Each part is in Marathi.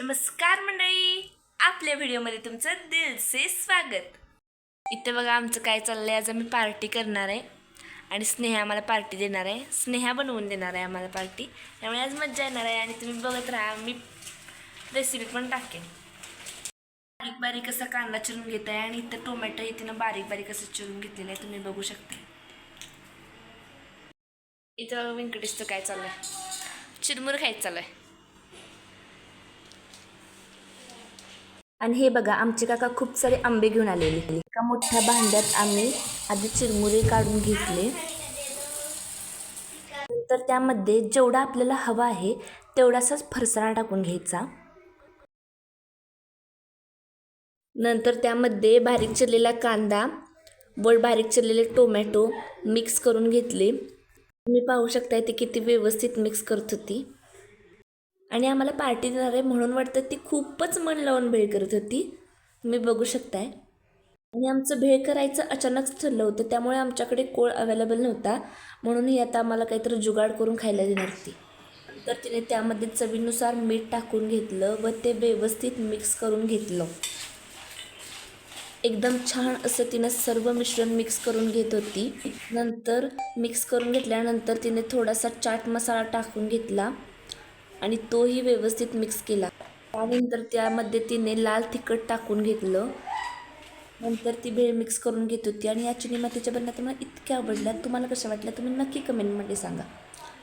नमस्कार मंडळी आपल्या व्हिडिओमध्ये तुमचं दिलसे स्वागत. इथं बघा आमचं काय चाललं आहे आज आम्ही पार्टी करणार आहे. आणि स्नेहा आम्हाला पार्टी देणार आहे. स्नेहा बनवून देणार आहे आम्हाला पार्टी. त्यामुळे आज मज्जा येणार आहे आणि तुम्ही बघत राहा मी रेसिपी पण टाकेन. बारीक बारीक असा कांदा चिरून घेत आहे आणि इथं टोमॅटो इथं बारीक बारीक असं चिरून घेतलेलं आहे तुम्ही बघू शकता. इथं व्यंकटेशचं काय चाललं आहे चिरमुर खायचं चालू आहे आणि हे बघा आमचे काका खूप सारे आंबे घेऊन आलेले. एका मोठ्या भांड्यात आम्ही आधी चिरमुरे काढून घेतले. नंतर त्यामध्ये जेवढा आपल्याला हवा आहे तेवढासाच फरसाणा टाकून घ्यायचा. नंतर त्यामध्ये बारीक चिरलेला कांदा व बारीक चिरलेले टोमॅटो मिक्स करून घेतले. तुम्ही पाहू शकता ते किती व्यवस्थित मिक्स करत होती. आणि आम्हाला पार्टी देणार आहे म्हणून वाटतं ती खूपच मन लावून भेळ करत होती. तुम्ही बघू शकताय. आणि आमचं भेळ करायचं अचानक ठरलं होतं त्यामुळे आमच्याकडे कोळ अवेलेबल नव्हता. म्हणूनही आता आम्हाला काहीतरी जुगाड करून खायला देणार होती तर तिने त्यामध्ये चवीनुसार मीठ टाकून घेतलं व ते व्यवस्थित मिक्स करून घेतलं. एकदम छान असं तिनं सर्व मिश्रण मिक्स करून घेत होती. नंतर मिक्स करून घेतल्यानंतर तिने थोडासा चाट मसाला टाकून घेतला. आणि तोही व्यवस्थित मिक्स केला. त्यानंतर त्यामध्ये तिने लाल तिखट टाकून घेतलं. नंतर ती भेळ मिक्स करून घेत होती आणि या चिनी मातीच्या बनण्यात मला इतक्या आवडल्या. तुम्हाला कशा वाटल्या तुम्ही नक्की कमेंटमध्ये सांगा.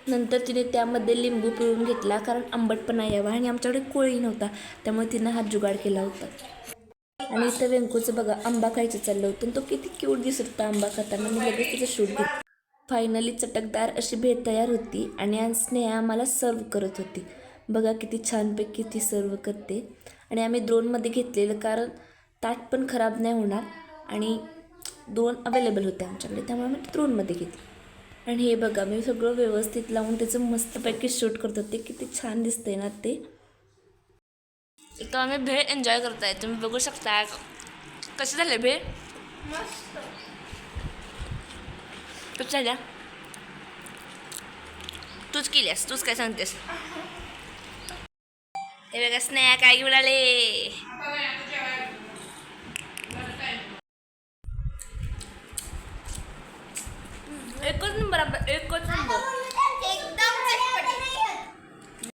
नंतर तिने त्यामध्ये लिंबू पिळून घेतला कारण आंबटपणा यावा आणि आमच्याकडे कोळी नव्हता. त्यामुळे तिनं हा जुगाड केला होता. आणि इथं व्यंकूचं बघा आंबा खायचं चाललं होतं. तो किती क्यूट दिसत होता आंबा खाताना. मी लगेच तिचं शूट घेतलं. फायनली चटकदार अशी भेळ तयार होती आणि आज स्नेहा आम्हाला सर्व करत होती. बघा किती छानपैकी ती सर्व करते. आणि आम्ही द्रोणमध्ये घेतलेलं कारण ताट पण खराब नाही होणार आणि दोन अवेलेबल होते आमच्याकडे त्यामुळे आम्ही द्रोणमध्ये घेतली. आणि हे बघा मी सगळं व्यवस्थित लावून त्याचं मस्तपैकी शूट करत होते. किती छान दिसतंय ना ते. तो आम्ही भेळ एन्जॉय करताय. तुम्ही बघू शकता. कसे झाले भेळ? तूच झाल्या तूच केल्यास तूच काय सांगतेस? हे बघा स्नेहा काय घेऊन आले? एकच नंबर एकच नंबर.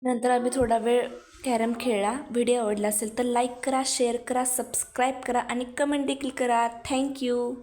नंतर आम्ही थोडा वेळ कॅरम खेळला. व्हिडिओ आवडला असेल तर लाईक करा शेअर करा सबस्क्राईब करा आणि कमेंट देखील करा. थँक्यू